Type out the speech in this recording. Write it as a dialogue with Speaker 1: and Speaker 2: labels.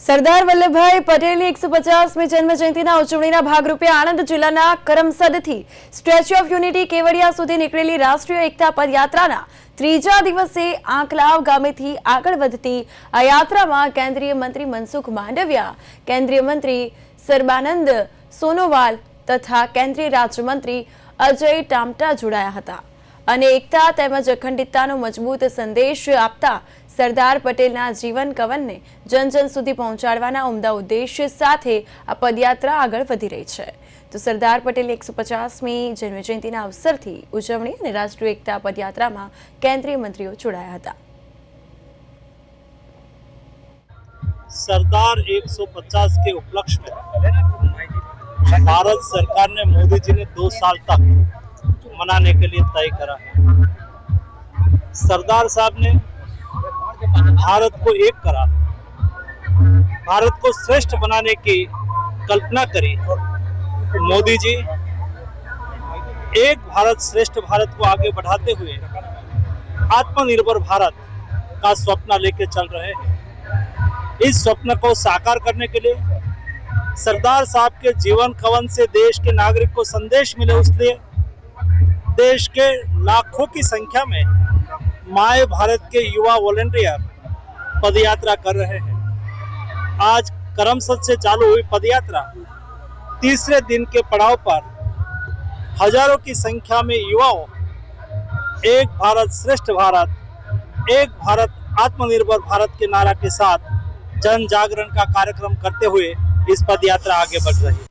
Speaker 1: સરદાર વલ્લભભાઈ પટેલની એકસો પચાસમી જન્મ ઉજવણીના ભાગરૂપે આણંદ જિલ્લાના કરમસદથી સ્ટેચ્યુ ઓફ યુનિટી કેવડિયા સુધી નીકળેલી રાષ્ટ્રીય એકતા પદયાત્રાના ત્રીજા દિવસે આંકલાવ ગામેથી આગળ વધતી આ યાત્રામાં કેન્દ્રીય મંત્રી મનસુખ માંડવિયા, કેન્દ્રીય મંત્રી સર્બાનંદ સોનોવાલ તથા કેન્દ્રીય રાજ્યમંત્રી અજય ટામટા જોડાયા હતા. અને એકતા તેમજ અખંડિતતાનો મજબૂત સંદેશ આપતા સરદાર પટેલના જીવન કવનને જન જન સુધી પહોંચાડવાના ઉમદા ઉદ્દેશ્ય સાથે આ પદયાત્રા આગળ વધી રહી છે તો સરદાર પટેલની એકસો પચાસમી જન્મજયંતિના અવસરથી ઉજવણી અને રાષ્ટ્રીય એકતા પદયાત્રામાં કેન્દ્રીય મંત્રીઓ જોડાયા હતા
Speaker 2: सरदार 150 के उपलक्ष्य में भारत सरकार ने मोदी जी ने दो साल तक मनाने के लिए तय करा है सरदार साहब ने भारत को एक करा। भारत को श्रेष्ठ बनाने की कल्पना करी। मोदी जी, एक भारत श्रेष्ठ भारत को आगे बढ़ाते हुए आत्मनिर्भर भारत का स्वप्न लेके चल रहे हैं। इस स्वप्न को साकार करने के लिए, सरदार साहब के जीवन कवन से देश के नागरिक को संदेश मिले इसलिए देश के लाखों की संख्या में माए भारत के युवा वॉलेंटियर पदयात्रा कर रहे हैं। आज करमसद से चालू हुई पदयात्रा तीसरे दिन के पड़ाव पर हज़ारों की संख्या में युवाओं, एक भारत श्रेष्ठ भारत, एक भारत आत्मनिर्भर भारत के नारा के साथ जन जागरण का कार्यक्रम करते हुए इस पद यात्रा आगे बढ़ रही है।